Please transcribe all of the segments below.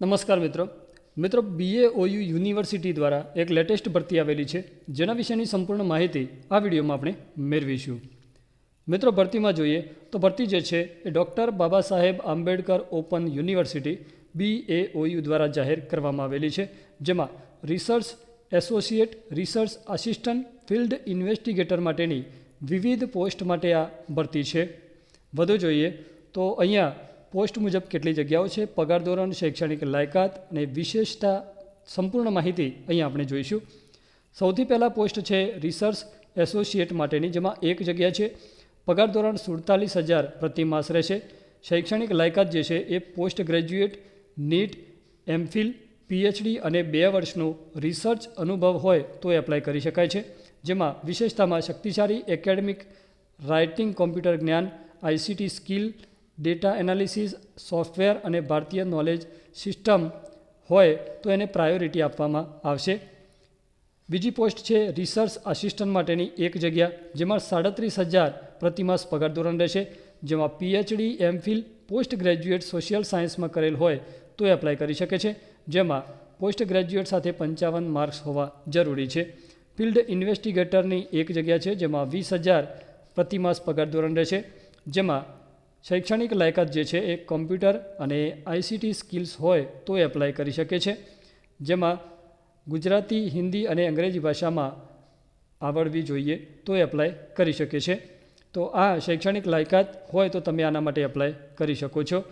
નમસ્કાર મિત્રો. મિત્રો બીએઓયુ યુનિવર્સિટી દ્વારા એક લેટેસ્ટ ભરતી આવેલી છે. જેના વિશેની સંપૂર્ણ માહિતી આ વિડીયોમાં આપણે મેળવીશું. મિત્રો, ભરતીમાં જોઈએ તો ભરતી જે છે એ doctor Baba Saheb Ambedkar open university BAOU દ્વારા જાહેર કરવામાં આવેલી છે. જેમાં research associate, research assistant, field investigator માટેની વિવિધ પોસ્ટ માટે આ ભરતી છે. વધુ જોઈએ તો અહીંયા પોસ્ટ મુજબ કેટલી જગ્યાઓ છે, પગાર ધોરણ, શૈક્ષણિક લાયકાત અને વિશેષતા સંપૂર્ણ માહિતી અહીં આપણે જોઈશું. સૌથી પહેલાં પોસ્ટ છે રિસર્ચ એસોસિએટ માટેની, જેમાં એક જગ્યા છે, પગાર ધોરણ સુડતાલીસ હજાર પ્રતિ માસ રહેશે. શૈક્ષણિક લાયકાત જે છે એ post graduate, NET MPhil PhD અને બે વર્ષનો રિસર્ચ અનુભવ હોય તો એપ્લાય કરી શકાય છે. જેમાં વિશેષતામાં શક્તિશાળી એકેડેમિક રાઇટિંગ કોમ્પ્યુટર જ્ઞાન ICT skill data analysis, software અને ભારતીય નોલેજ સિસ્ટમ હોય તો એને પ્રાયોરિટી આપવામાં આવશે. બીજી પોસ્ટ છે રિસર્ચ આસિસ્ટન્ટ માટેની એક જગ્યા, જેમાં સાડત્રીસ હજાર પ્રતિમાસ પગાર ધોરણ રહેશે. જેમાં PhD MPhil post graduate social સાયન્સમાં કરેલ હોય તો એ એપ્લાય કરી શકે છે. જેમાં પોસ્ટ ગ્રેજ્યુએટ સાથે પંચાવન માર્ક્સ હોવા જરૂરી છે. ફિલ્ડ ઇન્વેસ્ટિગેટરની એક જગ્યા છે, જેમાં વીસ હજાર પ્રતિમાસ પગાર ધોરણ રહેશે. જેમાં શૈક્ષણિક લાયકાત જે છે એ કોમ્પ્યુટર અને આઈસીટી સ્કિલ્સ હોય તો એપ્લાય કરી શકે છે. જેમાં ગુજરાતી, હિન્દી અને અંગ્રેજી ભાષામાં આવડવી જોઈએ તો એપ્લાય કરી શકે છે. તો આ શૈક્ષણિક લાયકાત હોય તો તમે આના માટે એપ્લાય કરી શકો છો.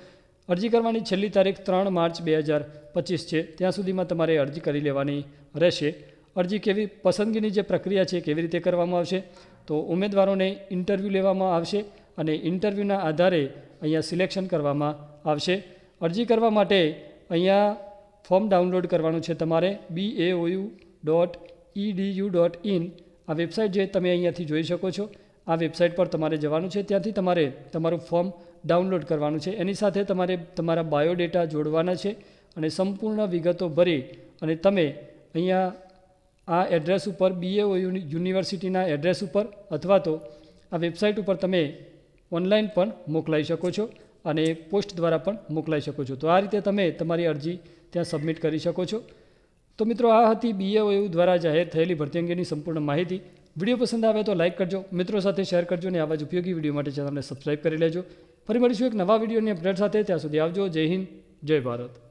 અરજી કરવાની છેલ્લી તારીખ ત્રણ માર્ચ બે હજાર પચીસ છે. ત્યાં સુધીમાં તમારે અરજી કરી લેવાની રહેશે. અરજી કેવી પસંદગીની જે પ્રક્રિયા છે કેવી રીતે કરવામાં આવશે? તો ઉમેદવારોને ઇન્ટરવ્યૂ લેવામાં આવશે. અને ઇન્ટરવ્યૂના આધારે અહીંયા સિલેક્શન કરવામાં આવશે. અરજી કરવા માટે અહીંયા ફોર્મ ડાઉનલોડ કરવાનું છે તમારે B A OU dot EDU dot in આ વેબસાઇટ જે તમે અહીંયાથી જોઈ શકો છો, આ વેબસાઇટ પર તમારે જવાનું છે. ત્યાંથી તમારે તમારું ફોર્મ ડાઉનલોડ કરવાનું છે. એની સાથે તમારે તમારા બાયોડેટા જોડવાના છે અને સંપૂર્ણ વિગતો ભરી અને તમે અહીંયા આ એડ્રેસ ઉપર બીએ યુનિવર્સિટીના એડ્રેસ ઉપર અથવા તો આ વેબસાઇટ ઉપર તમે ઓનલાઈન પણ મોકલાઈ શકો છો અને પોસ્ટ દ્વારા પણ મોકલાઈ શકો છો. તો આ રીતે તમે તમારી અરજી ત્યાં સબમિટ કરી શકો છો. તો મિત્રો, આ હતી બીએઓયુ દ્વારા જાહેર થયેલી ભરતી અંગેની સંપૂર્ણ માહિતી. વીડિયો પસંદ આવે તો લાઇક કરજો, મિત્રો સાથે શેર કરજો અને આવા જ ઉપયોગી વીડિયો માટે ચેનલને સબસ્ક્રાઈબ કરી લેજો. ફરી મળીશું એક નવા વિડીયોની અપડેટ સાથે. ત્યાં સુધી આવજો. જય હિન્દ, જય ભારત.